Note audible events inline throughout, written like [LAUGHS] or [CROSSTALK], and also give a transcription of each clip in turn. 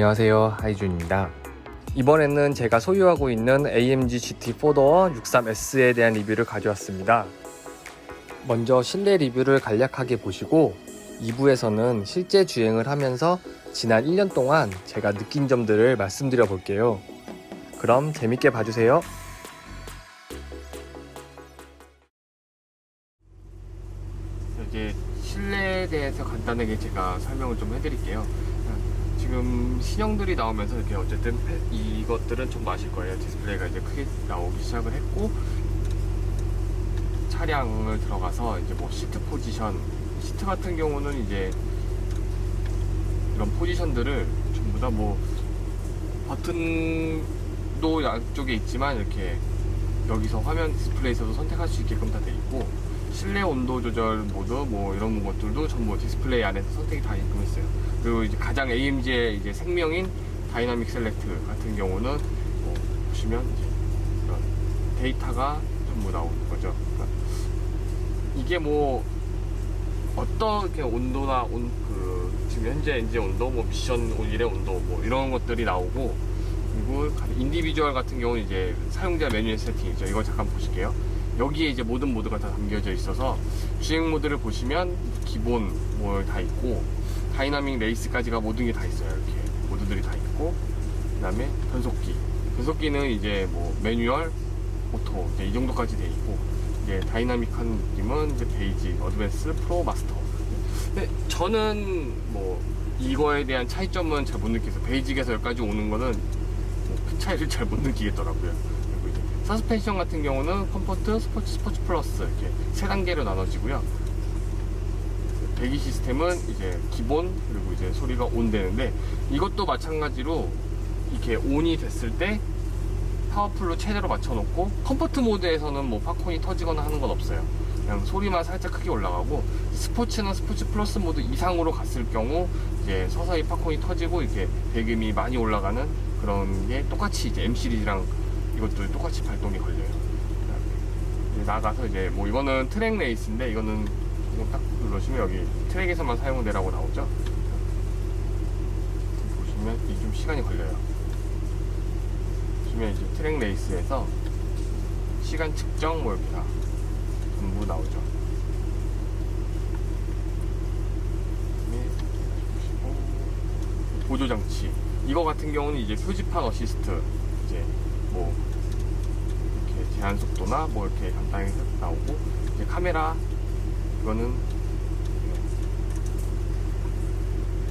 안녕하세요. 하이준입니다. 이번에는 제가 소유하고 있는 AMG GT 4도어 63S에 대한 리뷰를 가져왔습니다. 먼저 실내 리뷰를 간략하게 보시고 2부에서는 실제 주행을 하면서 지난 1년 동안 제가 느낀 점들을 말씀드려 볼게요. 그럼 재밌게 봐주세요. 이제 실내에 대해서 간단하게 제가 설명을 좀 해드릴게요. 지금 신형들이 나오면서 이렇게 어쨌든 패- 이것들은 좀 아실 거예요. 디스플레이가 이제 크게 나오기 시작을 했고 차량을 들어가서 이제 뭐 시트 포지션, 시트 같은 경우는 이제 이런 포지션들을 전부 다 뭐 버튼도 양쪽에 있지만 이렇게 여기서 화면 디스플레이에서도 선택할 수 있게끔 다 돼 있고 실내 온도 조절 모드 뭐 이런 것들도 전부 디스플레이 안에서 선택이 다 있게끔 했어요. 그리고 이제 가장 AMG의 이제 생명인 다이나믹 셀렉트 같은 경우는 뭐 보시면 이제 데이터가 전부 나오는 거죠. 그러니까 이게 뭐 어떻게 온도나 온 그 지금 현재 엔진 온도, 뭐 미션 오일의 온도 뭐 이런 것들이 나오고 그리고 인디비주얼 같은 경우는 이제 사용자 메뉴의 세팅이죠. 이거 잠깐 보실게요. 여기에 이제 모든 모드가 다 담겨져 있어서 주행 모드를 보시면 기본 뭐다 있고 다이나믹 레이스까지가 모든 게 다 있어요. 이렇게 모드들이 다 있고 그 다음에 변속기. 변속기는 이제 뭐 매뉴얼, 오토 이 정도까지 돼 있고 이제 다이나믹한 느낌은 이제 베이지, 어드밴스, 프로, 마스터. 근데 저는 뭐 이거에 대한 차이점은 잘 못 느끼겠어요. 베이직에서 여기까지 오는 거는 뭐 그 차이를 잘 못 느끼겠더라고요. 서스펜션 같은 경우는 컴포트, 스포츠, 스포츠 플러스 이렇게 세 단계로 나눠지고요. 배기 시스템은 이제 기본 그리고 이제 소리가 온 되는데 이것도 마찬가지로 이렇게 온이 됐을 때 파워풀로 최대로 맞춰놓고 컴포트 모드에서는 뭐 팝콘이 터지거나 하는 건 없어요. 그냥 소리만 살짝 크게 올라가고 스포츠나 스포츠 플러스 모드 이상으로 갔을 경우 이제 서서히 팝콘이 터지고 이렇게 배기음이 많이 올라가는 그런 게 똑같이 이제 M 시리즈랑 이것도 똑같이 발동이 걸려요. 이제 나가서 이제 뭐 이거는 트랙 레이스인데 이거는 그냥 딱 누르시면 여기 트랙에서만 사용되라고 나오죠. 보시면 이 좀 시간이 걸려요. 보시면 이제 트랙 레이스에서 시간 측정 뭐 이렇게 다 전부 나오죠. 보시고 보조 장치. 이거 같은 경우는 이제 표지판 어시스트 이제 뭐 제한 속도나 뭐 이렇게 간단하게 나오고 이제 카메라 이거는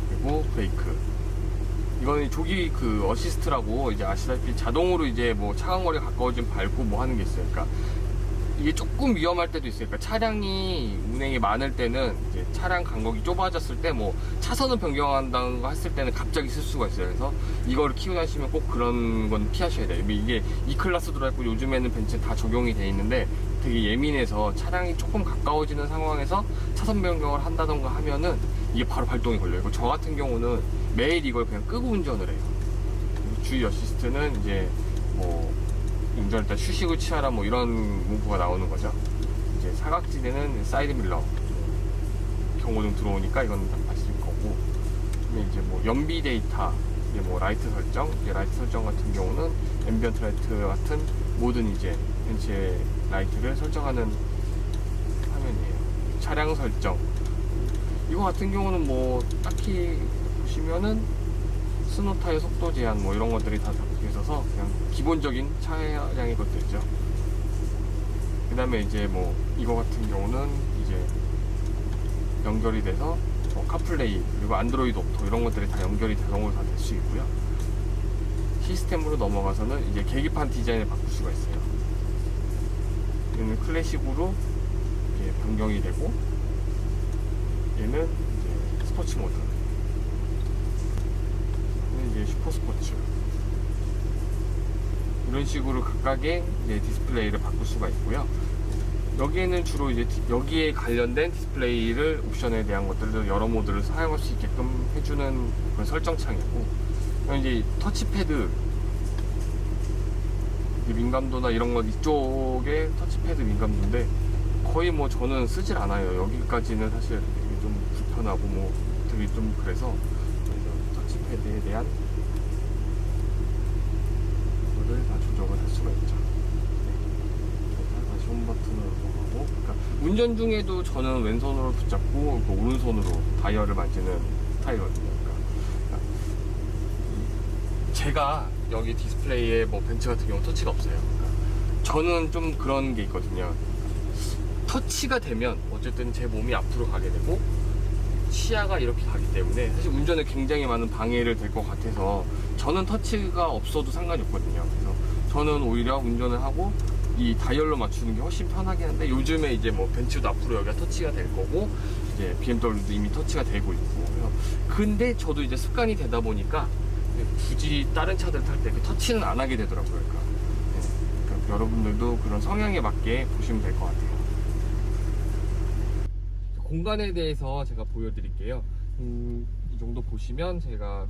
그리고 브레이크 이거는 조기 그 어시스트라고 이제 아시다시피 자동으로 이제 뭐 차간 거리 가까워지면 밟고 뭐 하는 게 있어요. 그러니까 이게 조금 위험할 때도 있어요. 그러니까 차량이 운행이 많을 때는 이제 차량 간격이 좁아졌을 때 뭐 차선을 변경한다는 거 했을 때는 갑자기 쓸 수가 있어요. 그래서 이거를 키고 다니시면 꼭 그런 건 피하셔야 돼요. 이게 E 클래스 들어있고 요즘에는 벤츠 다 적용이 돼 있는데 되게 예민해서 차량이 조금 가까워지는 상황에서 차선 변경을 한다던가 하면은 이게 바로 발동이 걸려요. 저 같은 경우는 매일 이걸 그냥 끄고 운전을 해요. 주의 어시스트는 이제 뭐 운전할 때 휴식을 취하라 뭐 이런 문구가 나오는 거죠. 이제 사각지대는 사이드 밀러 경고등 들어오니까 이건 다 아실 거고 이제 뭐 연비 데이터 이제 뭐 라이트 설정 이제 라이트 설정 같은 경우는 앰비언트 라이트 같은 모든 이제 벤츠의 라이트를 설정하는 화면이에요. 차량 설정 이거 같은 경우는 뭐 딱히 보시면은 스노 타의 속도 제한 뭐 이런 것들이 다 있어서 그냥 기본적인 차량의 것들이죠. 그 다음에 이제 뭐 이거 같은 경우는 이제 연결이 돼서 뭐 카플레이 그리고 안드로이드 오토 이런 것들이 다 연결이 자동으로 다 될 수 있고요. 시스템으로 넘어가서는 이제 계기판 디자인을 바꿀 수가 있어요. 얘는 클래식으로 변경이 되고 얘는 이제 스포츠 모드. 슈퍼 스포츠. 이런 식으로 각각의 이제 디스플레이를 바꿀 수가 있고요. 여기에는 주로 이제 디- 여기에 관련된 디스플레이를 옵션에 대한 것들을 여러 모드를 사용할 수 있게끔 해주는 그런 설정 창이고 그리고 이제 터치패드 민감도나 이런 것 이쪽에 터치패드 민감도인데 거의 뭐 저는 쓰질 않아요. 여기까지는 사실 되게 좀 불편하고 뭐 되게 좀 그래서 터치패드에 대한 조정을 할 수가 있죠. 네. 다시 홈 버튼을 하고 그러니까 운전 중에도 저는 왼손으로 붙잡고 그 오른손으로 다이얼을 만지는 스타일이거든요. 그러니까 제가 여기 디스플레이에 뭐 벤츠 같은 경우 터치가 없어요. 그러니까 저는 좀 그런 게 있거든요. 터치가 되면 어쨌든 제 몸이 앞으로 가게 되고 시야가 이렇게 가기 때문에 사실 운전에 굉장히 많은 방해를 될 것 같아서 저는 터치가 없어도 상관이 없거든요. 그래서 저는 오히려 운전을 하고 이 다이얼로 맞추는 게 훨씬 편하긴 한데 요즘에 이제 뭐 벤츠도 앞으로 여기가 터치가 될 거고 이제 BMW도 이미 터치가 되고 있고 근데 저도 이제 습관이 되다 보니까 굳이 다른 차들 탈 때 그 터치는 안 하게 되더라고요. 그러니까, 네. 그러니까 여러분들도 그런 성향에 맞게 보시면 될 것 같아요. 공간에 대해서 제가 보여드릴게요. 음, 이 정도 보시면 제가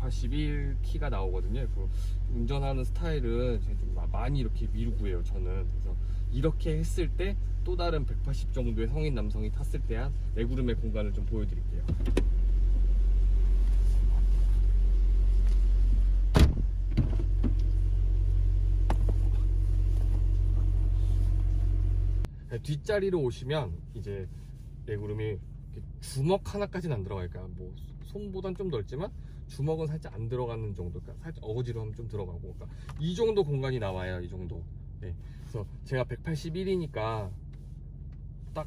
181 키가 나오거든요. 그 운전하는 스타일은 제가 많이 이렇게 미루고요. 저는 그래서 이렇게 했을 때 또 다른 180 정도의 성인 남성이 탔을 때한 레그룸의 공간을 좀 보여드릴게요. 네, 뒷자리로 오시면 이제 이렇게 주먹 하나까지는 안 들어가니까 뭐 손보단 좀 넓지만 주먹은 살짝 안 들어가는 정도 그러니까 살짝 어거지로 하면 좀 들어가고 그러니까 이 정도 공간이 나와요 이 정도 네. 그래서 제가 181이니까 딱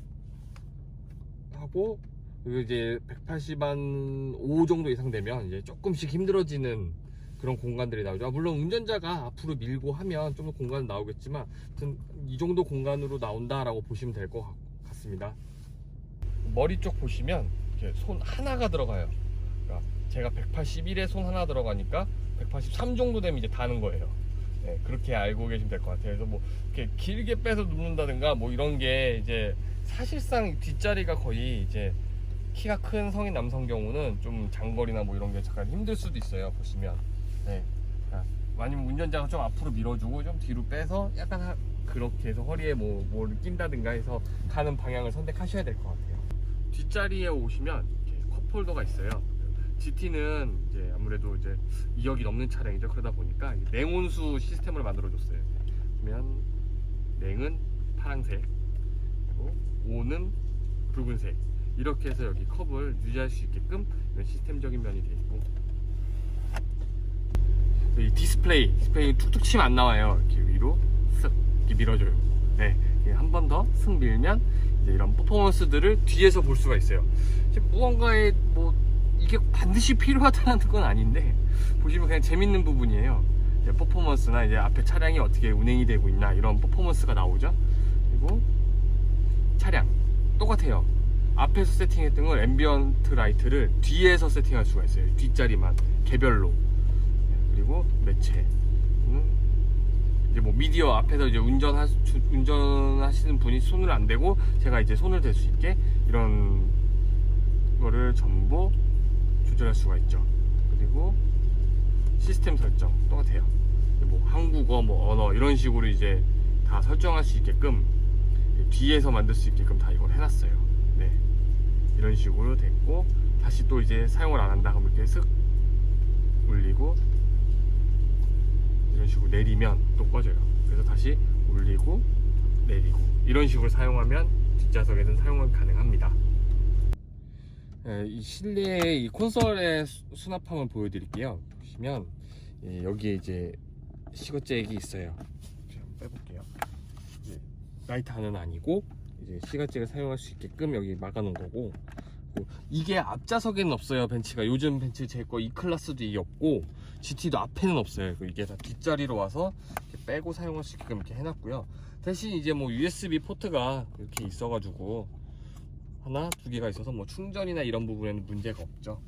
하고 그리고 이제 180한 5 정도 이상 되면 이제 조금씩 힘들어지는 그런 공간들이 나오죠. 아, 물론 운전자가 앞으로 밀고 하면 좀 더 공간 나오겠지만, 아무튼 이 정도 공간으로 나온다라고 보시면 될 것 같습니다. 머리 쪽 보시면 손 하나가 들어가요. 제가 181에 손 하나 들어가니까 183 정도 되면 이제 다는 거예요. 네, 그렇게 알고 계시면 될 것 같아요. 그래서 뭐 이렇게 길게 빼서 눕는다든가 뭐 이런 게 이제 사실상 뒷자리가 거의 이제 키가 큰 성인 남성 경우는 좀 장거리나 뭐 이런 게 잠깐 힘들 수도 있어요. 보시면. 네. 자, 아니면 운전자가 좀 앞으로 밀어주고 좀 뒤로 빼서 약간 하- 그렇게 해서 허리에 뭐 뭐를 낀다든가 해서 가는 방향을 선택하셔야 될 것 같아요. 뒷자리에 오시면 이렇게 컵홀더가 있어요. GT는 이제 아무래도 이제 2억이 넘는 차량이죠. 그러다 보니까 냉온수 시스템을 만들어줬어요. 그러면 냉은 파란색, 그리고 오는 붉은색. 이렇게 해서 여기 컵을 유지할 수 있게끔 이런 시스템적인 면이 되어 있고. 이 디스플레이 디스플레이 툭툭 치면 안 나와요. 이렇게 위로 쓱 이렇게 밀어줘요. 네 한 번 더 쓱 밀면 이제 이런 퍼포먼스들을 뒤에서 볼 수가 있어요. 무언가에 뭐 이게 반드시 필요하다는 [LAUGHS] 건 아닌데 보시면 그냥 재밌는 부분이에요. 이제 퍼포먼스나 이제 앞에 차량이 어떻게 운행이 되고 있나 이런 퍼포먼스가 나오죠. 그리고 차량 똑같아요. 앞에서 세팅했던 걸 앰비언트 라이트를 뒤에서 세팅할 수가 있어요. 뒷자리만 개별로. 그리고 매체. 음, 이제 뭐 미디어 앞에서 이제 운전하 주- 운전하시는 분이 손을 안 대고 제가 이제 손을 댈 수 있게 이런 거를 전부 조절할 수가 있죠. 그리고 시스템 설정 똑같아요. 뭐 한국어, 뭐 언어 이런 식으로 이제 다 설정할 수 있게끔 뒤에서 만들 수 있게끔 다 이걸 해놨어요. 네, 이런 식으로 됐고 다시 또 이제 사용을 안 한다 그러면 이렇게 슥 올리고 이런 식으로 내리면 또 꺼져요. 그래서 다시 올리고 내리고 이런 식으로 사용하면 뒷좌석에는 사용은 가능합니다. 예, 이 실내의 이 콘솔의 수- 수납함을 보여드릴게요. 보시면 예, 여기에 이제 시거잭이 있어요. 제가 한번 빼볼게요. 이제 라이터는 아니고 이제 시거잭을 사용할 수 있게끔 여기 막아놓은 거고 그리고 이게 앞좌석에는 없어요 벤츠가 요즘 벤츠 제 거 E 클래스도 이게 없고 GT도 앞에는 없어요 그 이게 다 뒷자리로 와서 이렇게 빼고 사용할 수 있게끔 이렇게 해놨고요 대신 이제 뭐 USB 포트가 이렇게 있어가지고 하나 두 개가 있어서 뭐 충전이나 이런 부분에는 문제가 없죠.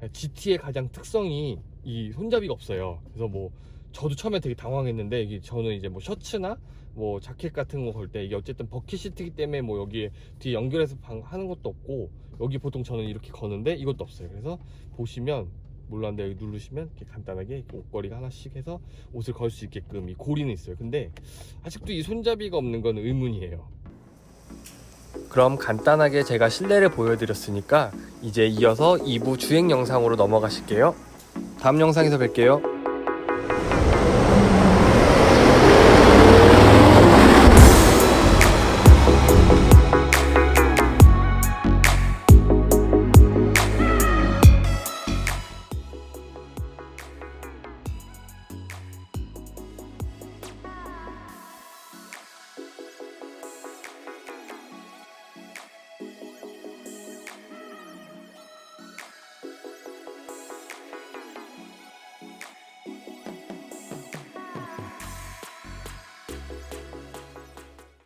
네. GT의 가장 특성이 이 손잡이가 없어요. 그래서 뭐 저도 처음에 되게 당황했는데 이게 저는 이제 뭐 셔츠나 뭐 자켓 같은 거 걸 때 이게 어쨌든 버킷 시트기 때문에 뭐 여기에 뒤에 연결해서 방- 하는 것도 없고 여기 보통 저는 이렇게 거는데 이것도 없어요. 그래서 보시면 몰랐는데 여기 누르시면 이렇게 간단하게 옷걸이가 하나씩 해서 옷을 걸 수 있게끔 이 고리는 있어요. 근데 아직도 이 손잡이가 없는 건 의문이에요. 그럼 간단하게 제가 실내를 보여드렸으니까 이제 이어서 2부 주행 영상으로 넘어가실게요. 다음 영상에서 뵐게요